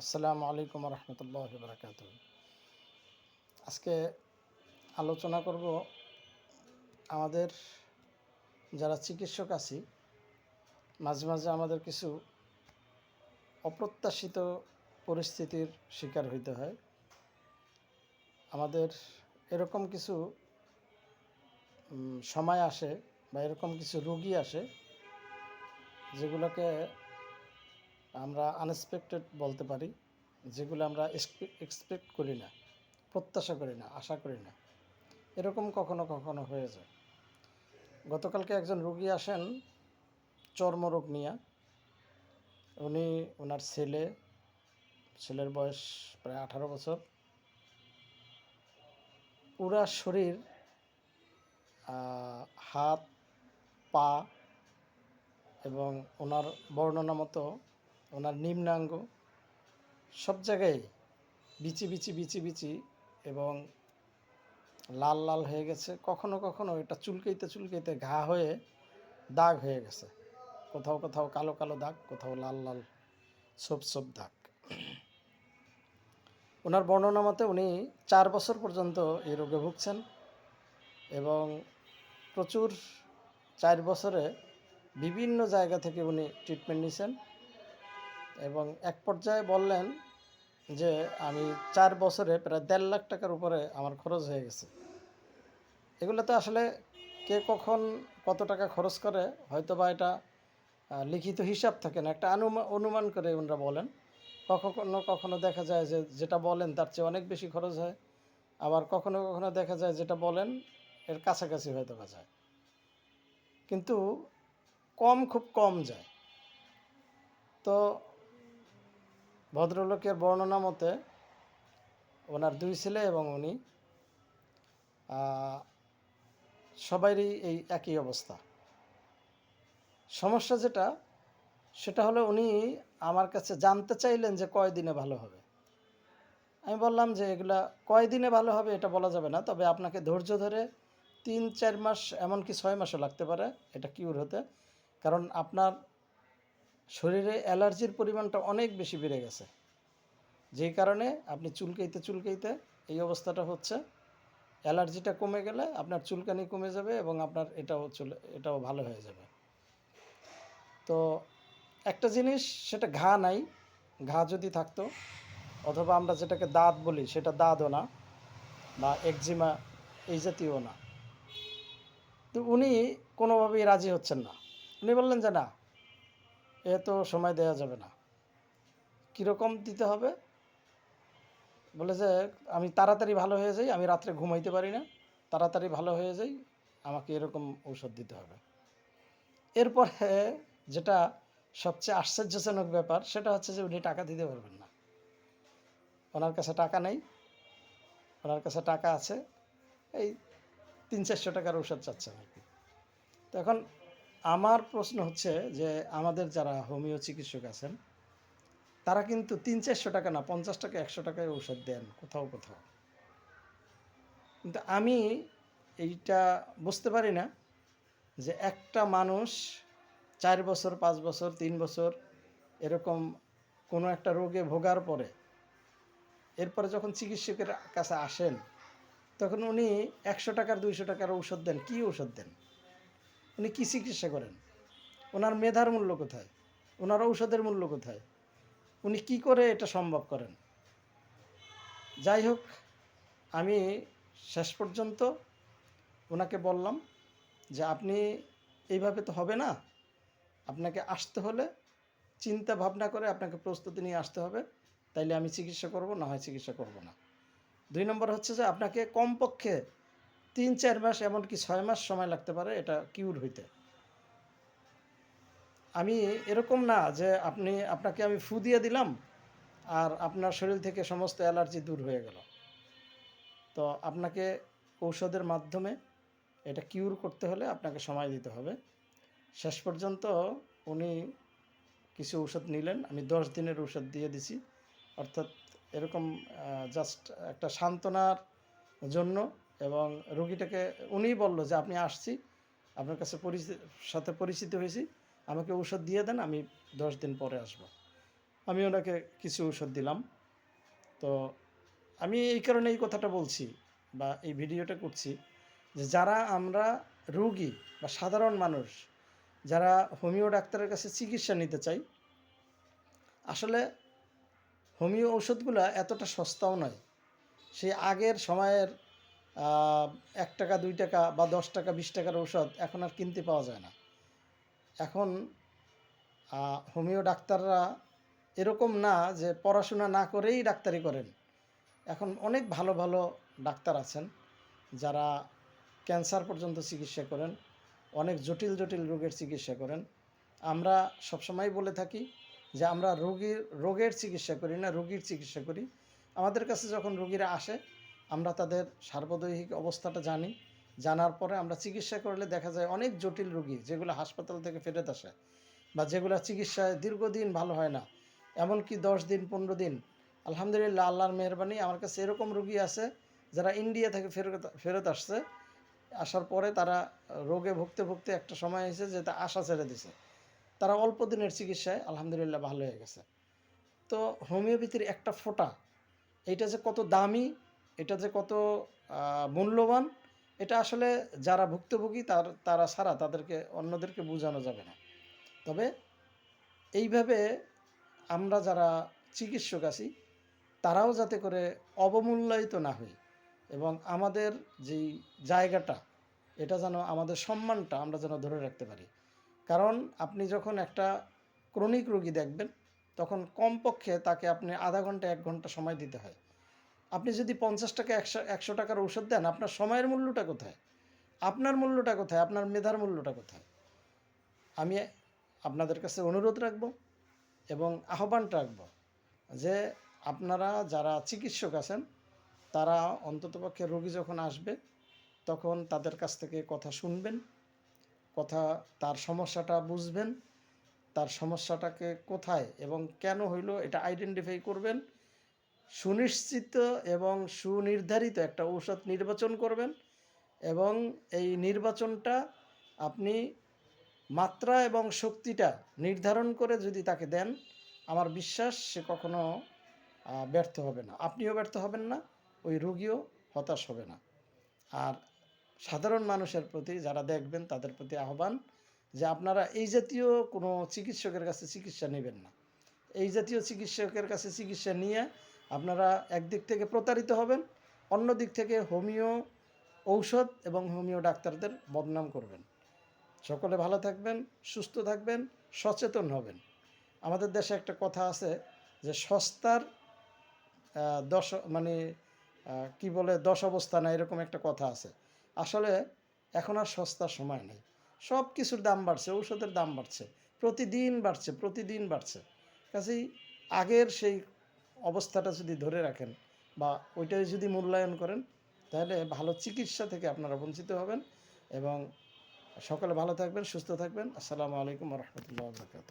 আসসালামু আলাইকুম রহমতুল্লাহ বরকাত আজকে আলোচনা করব আমাদের যারা চিকিৎসক আছি, মাঝে মাঝে আমাদের কিছু অপ্রত্যাশিত পরিস্থিতির শিকার হইতে হয়। আমাদের এরকম কিছু সময় আসে বা এরকম কিছু রোগী আসে যেগুলোকে আমরা আনএক্সপেক্টেড বলতে পারি, যেগুলো আমরা এক্সপেক্ট করি না, প্রত্যাশা করি না, আশা করি না। এরকম কখনো কখনো হয়ে যায়। গতকালকে একজন রুগী আসেন, চর্মরোগ নিয়ে। উনি ওনার ছেলে, ছেলের বয়স প্রায় আঠারো বছর। পুরা শরীর হাত, পা এবং ওনার বর্ণনা মতো ওনার নিম্নাঙ্গ সব জায়গায় বিচি বিচি বিচি বিচি এবং লাল লাল হয়ে গেছে। কখনো কখনো এটা চুলকাইতে চুলকাইতে ঘা হয়ে দাগ হয়ে গেছে। কোথাও কোথাও কালো কালো দাগ, কোথাও লাল লাল ছোপ ছোপ দাগ। ওনার বর্ণনা মতে উনি চার বছর পর্যন্ত এই রোগে ভুগছেন এবং প্রচুর চার বছরে বিভিন্ন জায়গা থেকে উনি ট্রিটমেন্ট নিয়েছেন এবং এক পর্যায়ে বললেন যে, আমি চার বছরে প্রায় দেড় লাখ টাকার উপরে আমার খরচ হয়ে গেছে। এগুলো তো আসলে কে কখন কত টাকা খরচ করে হয়তো বা এটা লিখিত হিসাব থাকে না। একটা অনুমান অনুমান করে ওনারা বলেন। কখনো কখনো দেখা যায় যে, যেটা বলেন তার চেয়ে অনেক বেশি খরচ হয়। আবার কখনো কখনো দেখা যায় যেটা বলেন, এর কাছাকাছি হয়তো বা যায়। কিন্তু কম খুব কম যায়। তো ভদ্রলোকের বর্ণনা মতে ওনার দুই ছেলে এবং উনি সবারই এই একই অবস্থা। সমস্যা যেটা, সেটা হলো উনি আমার কাছে জানতে চাইলেন যে কয়দিনে ভালো হবে। আমি বললাম যে এগুলা কয়দিনে ভালো হবে এটা বলা যাবে না, তবে আপনাকে ধৈর্য ধরে তিন চার মাস, এমনকি ছয় মাসও লাগতে পারে এটা কিউর হতে। কারণ আপনার শরীরে অ্যালার্জির পরিমাণটা অনেক বেশি বেড়ে গেছে। যেই কারণে আপনি চুলকাইতে চুলকাইতে এই অবস্থাটা হচ্ছে। অ্যালার্জিটা কমে গেলে আপনার চুলকানি কমে যাবে এবং আপনার এটাও চলে, এটাও ভালো হয়ে যাবে। তো একটা জিনিস সেটা ঘা নাই, ঘা যদি থাকতো, অথবা আমরা যেটাকে দাঁত বলি সেটা দাঁতও না বা একজিমা এই জাতীয় না। তো উনি কোনোভাবেই রাজি হচ্ছেন না। উনি বললেন যে না এ তো সময় দেওয়া যাবে না। কীরকম দিতে হবে? বলে যে, আমি তাড়াতাড়ি ভালো হয়ে যাই, আমি রাত্রে ঘুমাইতে পারি না, তাড়াতাড়ি ভালো হয়ে যাই, আমাকে এরকম ঔষধ দিতে হবে। এরপরে যেটা সবচেয়ে আশ্চর্যজনক ব্যাপার, সেটা হচ্ছে যে, উনি টাকা দিতে পারবেন না। ওনার কাছে টাকা নেই, ওনার কাছে টাকা আছে, এই তিন চারশো টাকার ঔষধ চাচ্ছেন আর কি। তো এখন আমার প্রশ্ন হচ্ছে যে আমাদের যারা হোমিও চিকিৎসক আছেন, তারা কিন্তু তিন চারশো টাকা না, পঞ্চাশ টাকা, একশো টাকায় ঔষধ দেন কোথাও কোথাও। কিন্তু আমি এইটা বুঝতে পারি না যে একটা মানুষ চার বছর, পাঁচ বছর, তিন বছর এরকম কোনো একটা রোগে ভোগার পরে, এরপরে যখন চিকিৎসকের কাছে আসেন, তখন উনি একশো টাকার, দুইশো টাকার ঔষধ দেন। কী ঔষধ দেন? উনি কী চিকিৎসা করেন? ওনার মেধার মূল্য কোথায়? ওনার ঔষধের মূল্য কোথায়? উনি কি করে এটা সম্ভব করেন? যাই হোক, আমি শেষ পর্যন্ত ওনাকে বললাম যে আপনি এইভাবে তো হবে না। আপনাকে আসতে হলে চিন্তা ভাবনা করে আপনাকে প্রস্তুতি নিয়ে আসতে হবে। তাইলে আমি চিকিৎসা করব, না হয় চিকিৎসা করব না। দুই নম্বর হচ্ছে যে আপনাকে কমপক্ষে তিন, চার মাস, এমনকি ছয় মাস সময় লাগতে পারে এটা কিউর হইতে। আমি এরকম না যে আপনি, আপনাকে আমি ফু দিয়ে দিলাম আর আপনার শরীর থেকে সমস্ত অ্যালার্জি দূর হয়ে গেল। তো আপনাকে ঔষধের মাধ্যমে এটা কিউর করতে হলে আপনাকে সময় দিতে হবে। শেষ পর্যন্ত উনি কিছু ঔষধ নিলেন, আমি দশ দিনের ঔষধ দিয়ে দিছি। অর্থাৎ এরকম জাস্ট একটা সান্ত্বনার জন্য এবং রুগীটাকে উনিই বলল যে, আপনি আসছি, আপনার কাছে সাথে পরিচিত হয়েছি, আমাকে ঔষধ দিয়ে দেন, আমি দশ দিন পরে আসব। আমি ওনাকে কিছু ওষুধ দিলাম। তো আমি এই কারণে এই কথাটা বলছি বা এই ভিডিওটা করছি যে, যারা আমরা রোগী বা সাধারণ মানুষ, যারা হোমিও ডাক্তারের কাছে চিকিৎসা নিতে চাই, আসলে হোমিও ওষুধগুলো এতটা সস্তাও নয়। সেই আগের সময়ের এক টাকা, দুই টাকা বা দশ টাকা, বিশ টাকার ঔষধ এখন আর কিনতে পাওয়া যায় না। এখন হোমিও ডাক্তাররা এরকম না যে পড়াশোনা না করেই ডাক্তারি করেন। এখন অনেক ভালো ভালো ডাক্তার আছেন যারা ক্যান্সার পর্যন্ত চিকিৎসা করেন, অনেক জটিল জটিল রোগের চিকিৎসা করেন। আমরা সবসময় বলে থাকি যে আমরা রোগীর, রোগের চিকিৎসা করি না, রোগীর চিকিৎসা করি। আমাদের কাছে যখন রোগীরা আসে আমরা তাদের সার্বদৈহিক অবস্থাটা জানি। জানার পরে আমরা চিকিৎসা করলে দেখা যায় অনেক জটিল রুগী, যেগুলো হাসপাতাল থেকে ফেরত আসে বা যেগুলো চিকিৎসায় দীর্ঘদিন ভালো হয় না, এমনকি দশ দিন, পনেরো দিন। আলহামদুলিল্লাহ, আল্লাহর মেহরবানি, আমার কাছে এরকম রুগী আছে যারা ইন্ডিয়া থেকে ফেরত ফেরত আসছে। আসার পরে তারা রোগে ভুগতে ভুগতে একটা সময় এসে যে তা আশা ছেড়ে দিছে। তারা অল্প দিনের চিকিৎসায় আলহামদুলিল্লাহ ভালো হয়ে গেছে। তো হোমিওপ্যাথির একটা ফোঁটা এটা যে কত দামি এটা যে কত মূল্যবান, এটা আসলে যারা ভুক্তভোগী তার, তারা ছাড়া তাদেরকে, অন্যদেরকে বোঝানো যাবে না। তবে এইভাবে আমরা যারা চিকিৎসক আছি, তারাও যাতে করে অবমূল্যায়িত না হই এবং আমাদের যেই জায়গাটা, এটা যেন আমাদের সম্মানটা আমরা যেন ধরে রাখতে পারি। কারণ আপনি যখন একটা ক্রনিক রোগী দেখবেন, তখন কমপক্ষে তাকে আপনি আধা ঘণ্টা, এক ঘণ্টা সময় দিতে হয়। আপনি যদি পঞ্চাশ টাকা, একশো একশো টাকার ঔষধ দেন, আপনার সময়ের মূল্যটা কোথায়? আপনার মূল্যটা কোথায়? আপনার মেধার মূল্যটা কোথায়? আমি আপনাদের কাছে অনুরোধ রাখব এবং আহ্বানটা রাখব যে আপনারা যারা চিকিৎসক আছেন, তারা অন্ততপক্ষে রোগী যখন আসবে, তখন তাদের কাছ থেকে কথা শুনবেন, কথা, তার সমস্যাটা বুঝবেন, তার সমস্যাটাকে কোথায় এবং কেন হইল, এটা আইডেন্টিফাই করবেন সুনিশ্চিত এবং সুনির্ধারিত একটা ঔষধ নির্বাচন করবেন এবং এই নির্বাচনটা আপনি মাত্রা এবং শক্তিটা নির্ধারণ করে যদি তাকে দেন, আমার বিশ্বাস সে কখনো ব্যর্থ হবে না। আপনিও ব্যর্থ হবেন না, ওই রোগীও হতাশ হবে না। আর সাধারণ মানুষের প্রতি যারা দেখবেন, তাদের প্রতি আহ্বান যে আপনারা এই জাতীয় কোনো চিকিৎসকের কাছে চিকিৎসা নেবেন না। এই জাতীয় চিকিৎসকের কাছে চিকিৎসা নিয়ে আপনারা একদিক থেকে প্রতারিত হবেন, অন্য দিক থেকে হোমিও ঔষধ এবং হোমিও ডাক্তারদের বদনাম করবেন। সকলে ভালো থাকবেন, সুস্থ থাকবেন, সচেতন হবেন। আমাদের দেশে একটা কথা আছে যে সস্তার দশ মানে কি বলে, দশ অবস্থা না, এরকম একটা কথা আছে। আসলে এখন আর সস্তার সময় নেই। সব কিছুর দাম বাড়ছে, ঔষধের দাম বাড়ছে। প্রতিদিন বাড়ছে প্রতিদিন বাড়ছে। কাজেই আগের সেই অবস্থাটা যদি ধরে রাখেন বা ওইটাই যদি মূল্যায়ন করেন, তাহলে ভালো চিকিৎসা থেকে আপনারা বঞ্চিত হবেন এবং সকলে ভালো থাকবেন, সুস্থ থাকবেন। আসসালামু আলাইকুম রহমতুল্লাহ বরকাত